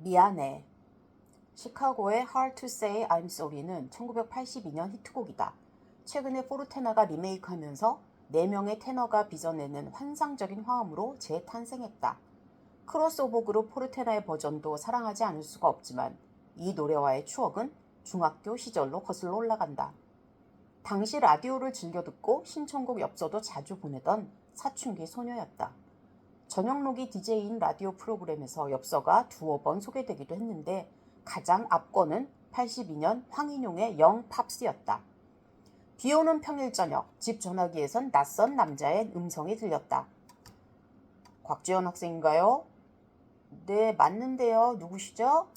미안해. 시카고의 Hard to Say I'm Sorry는 1982년 히트곡이다. 최근에 포르테나가 리메이크하면서 4명의 테너가 빚어내는 환상적인 화음으로 재탄생했다. 크로스오버 그룹 포르테나의 버전도 사랑하지 않을 수가 없지만 이 노래와의 추억은 중학교 시절로 거슬러 올라간다. 당시 라디오를 즐겨 듣고 신청곡 엽서도 자주 보내던 사춘기 소녀였다. 전영록이 DJ인 라디오 프로그램에서 엽서가 두어 번 소개되기도 했는데 가장 앞권은 82년 황인용의 영 팝스였다. 비 오는 평일 저녁 집 전화기에선 낯선 남자의 음성이 들렸다. 곽지연 학생인가요? 네, 맞는데요. 누구시죠?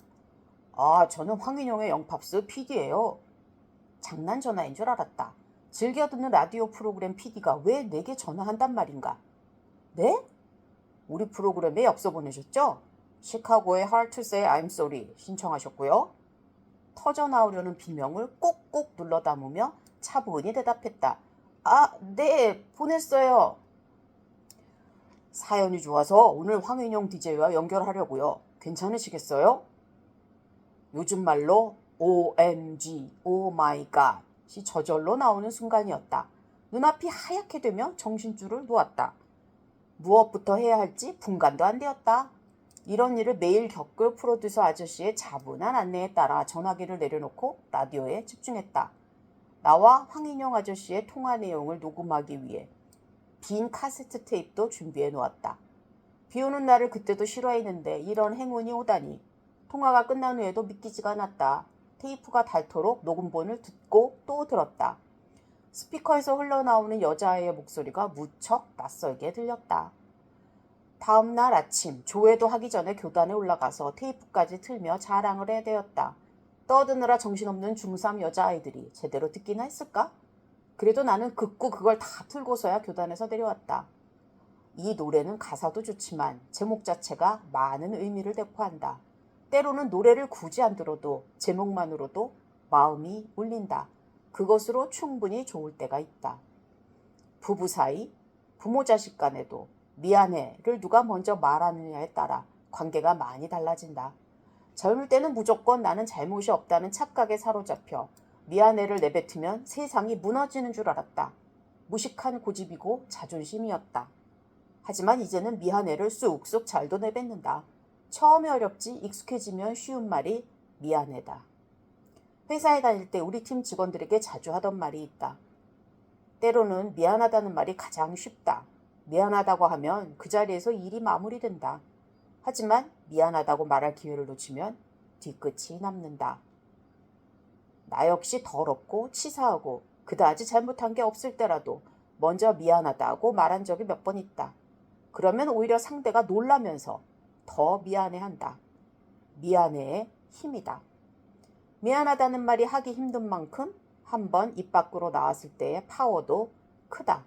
아, 저는 황인용의 영팝스 PD예요. 장난 전화인 줄 알았다. 즐겨 듣는 라디오 프로그램 PD가 왜 내게 전화한단 말인가? 네? 우리 프로그램에 엽서 보내셨죠? 시카고의 Say I'm Sorry 신청하셨고요. 터져 나오려는 비명을 꼭꼭 눌러 담으며 차분히 대답했다. 아, 네, 보냈어요. 사연이 좋아서 오늘 황인용 DJ와 연결하려고요. 괜찮으시겠어요? 요즘 말로 OMG, Oh my God이 저절로 나오는 순간이었다. 눈앞이 하얗게 되며 정신줄을 놓았다. 무엇부터 해야 할지 분간도 안 되었다. 이런 일을 매일 겪을 프로듀서 아저씨의 차분한 안내에 따라 전화기를 내려놓고 라디오에 집중했다. 나와 황인영 아저씨의 통화 내용을 녹음하기 위해 빈 카세트 테이프도 준비해 놓았다. 비 오는 날을 그때도 싫어했는데 이런 행운이 오다니. 통화가 끝난 후에도 믿기지가 않았다. 테이프가 닳도록 녹음본을 듣고 또 들었다. 스피커에서 흘러나오는 여자아이의 목소리가 무척 낯설게 들렸다. 다음 날 아침 조회도 하기 전에 교단에 올라가서 테이프까지 틀며 자랑을 해야 되었다. 떠드느라 정신없는 중3 여자아이들이 제대로 듣기나 했을까? 그래도 나는 극구 그걸 다 틀고서야 교단에서 내려왔다. 이 노래는 가사도 좋지만 제목 자체가 많은 의미를 대포한다. 때로는 노래를 굳이 안 들어도 제목만으로도 마음이 울린다. 그것으로 충분히 좋을 때가 있다. 부부 사이, 부모 자식 간에도 미안해를 누가 먼저 말하느냐에 따라 관계가 많이 달라진다. 젊을 때는 무조건 나는 잘못이 없다는 착각에 사로잡혀 미안해를 내뱉으면 세상이 무너지는 줄 알았다. 무식한 고집이고 자존심이었다. 하지만 이제는 미안해를 쑥쑥 잘도 내뱉는다. 처음에 어렵지 익숙해지면 쉬운 말이 미안해다. 회사에 다닐 때 우리 팀 직원들에게 자주 하던 말이 있다. 때로는 미안하다는 말이 가장 쉽다. 미안하다고 하면 그 자리에서 일이 마무리된다. 하지만 미안하다고 말할 기회를 놓치면 뒤끝이 남는다. 나 역시 더럽고 치사하고 그다지 잘못한 게 없을 때라도 먼저 미안하다고 말한 적이 몇 번 있다. 그러면 오히려 상대가 놀라면서 더 미안해한다. 미안해의 힘이다. 미안하다는 말이 하기 힘든 만큼 한번 입 밖으로 나왔을 때의 파워도 크다.